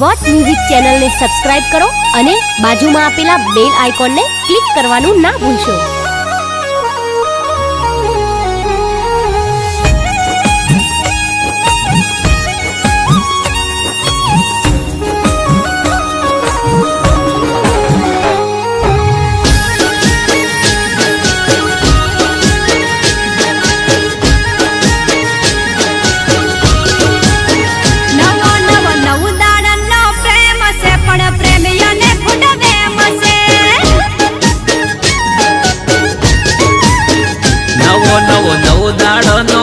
Vote music ચેનલને subscribe કરો અને બાજુમાં આપેલા બેલ આઇકોનને ક્લિક કરવાનું ના ભૂલશો.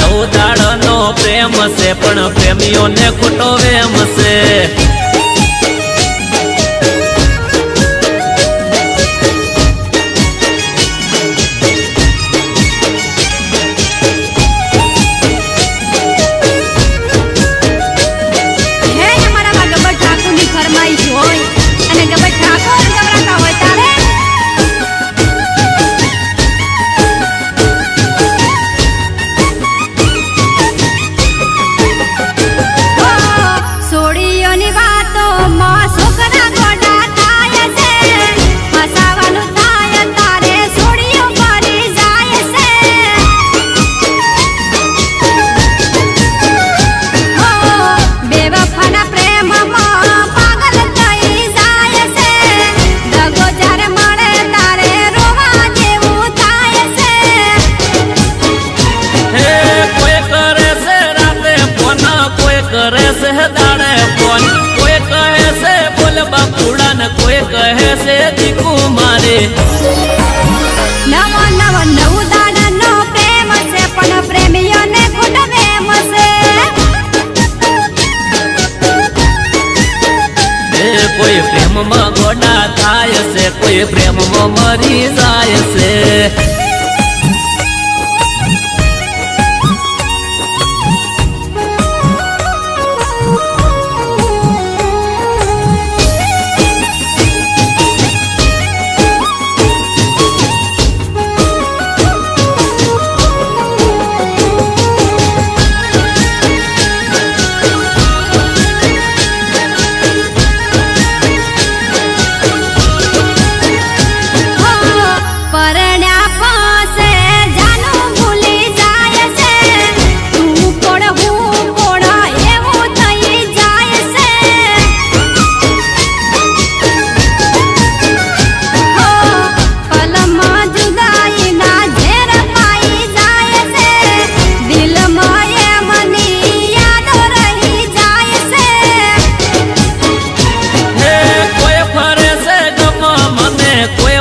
નવો દાડનો પ્રેમ છે પણ પ્રેમીઓને ખોટો વેમ છે. છે દાડે ફોન કોઈ કહે છે બોલ બાપુડા ને કોઈ કહે છે દીકુ મારે નવો નવો નવું દાડાનો પ્રેમ છે પણ પ્રેમીઓને ખુદ વેમ છે હે કોઈ પ્રેમમાં ગોડા થાય છે કોઈ પ્રેમમાં મરી જાય છે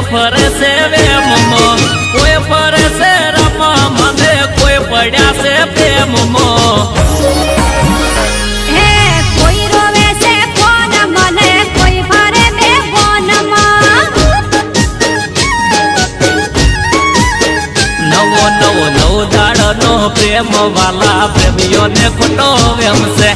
ફરે છે વેમમાં કોઈ ફરે છે રમ મને કોઈ પડ્યા છે પ્રેમમાં. નવો નવો નવો દાડનો પ્રેમ વાલા પ્રેમીઓને ખોટો વેમ છે